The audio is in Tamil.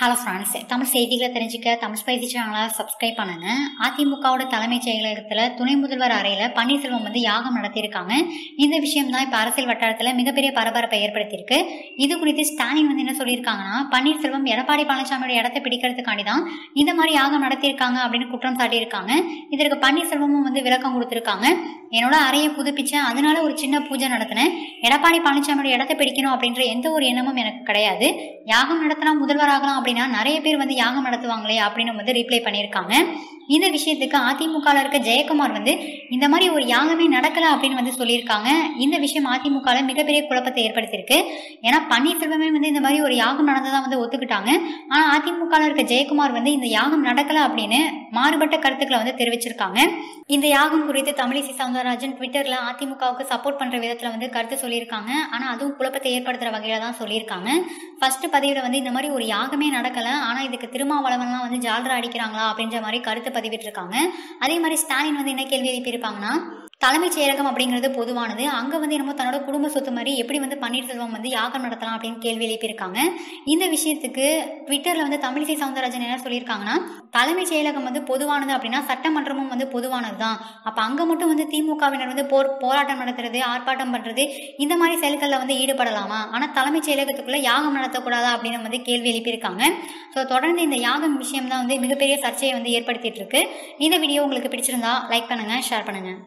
ஹலோ ஃப்ரெண்ட்ஸ் தமிழ் செய்திகளை தெரிஞ்சுக்க தமிழ் ஸ்பைசி சேனலை சப்ஸ்கிரைப் பண்ணுங்க. அதிமுகவோட தலைமைச் செயலகத்தில் துணை முதல்வர் அறையில் பன்னீர்செல்வம் வந்து யாகம் நடத்தியிருக்காங்க. இந்த விஷயம் தான் இப்போ அரசியல் வட்டாரத்தில் மிகப்பெரிய பரபரப்பை ஏற்படுத்தியிருக்கு. இது குறித்து ஸ்டாலின் வந்து என்ன சொல்லியிருக்காங்கன்னா பன்னீர்செல்வம் எடப்பாடி பழனிசாமியோட இடத்தை பிடிக்கிறதுக்காண்டி தான் இந்த மாதிரி யாகம் நடத்தியிருக்காங்க அப்படின்னு குற்றம் சாட்டியிருக்காங்க. இதற்கு பன்னீர்செல்வமும் வந்து விளக்கம் கொடுத்துருக்காங்க. என்னோட அறையை புதுப்பிச்சேன். அதனால ஒரு சின்ன பூஜை நடத்தினேன். எடப்பாடி பழனிசாமியோட இடத்தை பிடிக்கணும் அப்படின்ற எந்த ஒரு எண்ணமும் எனக்கு கிடையாது. யாகம் நடத்தினா முதல்வர் ஆகலாம் அப்படின்னா நிறைய பேர் வந்து யாகம் நடத்துவாங்களே அப்படின்னு வந்து ரிப்ளை பண்ணியிருக்காங்க. இந்த விஷயத்துக்கு அதிமுகவில் இருக்க ஜெயக்குமார் வந்து இந்த மாதிரி ஒரு யாகமே நடக்கல அப்படின்னு வந்து சொல்லியிருக்காங்க. இந்த விஷயம் அதிமுகவில் மிகப்பெரிய குழப்பத்தை ஏற்படுத்தியிருக்கு. ஏன்னா பன்னீர்செல்வமே வந்து இந்த மாதிரி ஒரு யாகம் நடந்ததாக வந்து ஒத்துக்கிட்டாங்க. ஆனால் அதிமுகவில் இருக்க ஜெயக்குமார் வந்து இந்த யாகம் நடக்கல அப்படின்னு மாறுபட்ட கருத்துக்களை வந்து தெரிவிச்சிருக்காங்க. இந்த யாகம் குறித்து தமிழிசை சவுந்தரராஜன் ட்விட்டரில் அதிமுகவுக்கு சப்போர்ட் பண்ணுற விதத்தில் வந்து கருத்து சொல்லியிருக்காங்க. ஆனால் அதுவும் குழப்பத்தை ஏற்படுத்துகிற வகையில் தான் சொல்லியிருக்காங்க. ஃபர்ஸ்ட் பதிவில் வந்து இந்த மாதிரி ஒரு யாகமே நடக்கலை. ஆனால் இதுக்கு திருமாவளவன்லாம் வந்து ஜால்ரா அடிக்கிறாங்களா அப்படின்ற மாதிரி கருத்து பதிவிட்டிருக்காங்க. அதே மாதிரி ஸ்டாலின் வந்து என்ன கேள்வி எழுப்பியிருப்பாங்கன்னா தலைமைச் செயலகம் அப்படிங்கிறது பொதுவானது. அங்கே வந்து என்னமோ தன்னோட குடும்ப சொத்து மாதிரி எப்படி வந்து பன்னீர்செல்வம் வந்து யாகம் நடத்தலாம் அப்படின்னு கேள்வி எழுப்பியிருக்காங்க. இந்த விஷயத்துக்கு ட்விட்டரில் வந்து தமிழிசை சவுந்தரராஜன் என்ன சொல்லியிருக்காங்கன்னா தலைமைச் செயலகம் வந்து பொதுவானது அப்படின்னா சட்டமன்றமும் வந்து பொதுவானது தான் அப்போ அங்கே மட்டும் வந்து திமுகவினர் வந்து போர் போராட்டம் நடத்துறது ஆர்ப்பாட்டம் பண்ணுறது இந்த மாதிரி செயல்களில் வந்து ஈடுபடலாமா? ஆனால் தலைமைச் செயலகத்துக்குள்ளே யாகம் நடத்தக்கூடாதா அப்படின்னு வந்து கேள்வி எழுப்பியிருக்காங்க. ஸோ தொடர்ந்து இந்த யாகம் விஷயம் தான் வந்து மிகப்பெரிய சர்ச்சையை வந்து ஏற்படுத்திட்டு இருக்கு. இந்த வீடியோ உங்களுக்கு பிடிச்சிருந்தா லைக் பண்ணுங்கள் ஷேர் பண்ணுங்கள்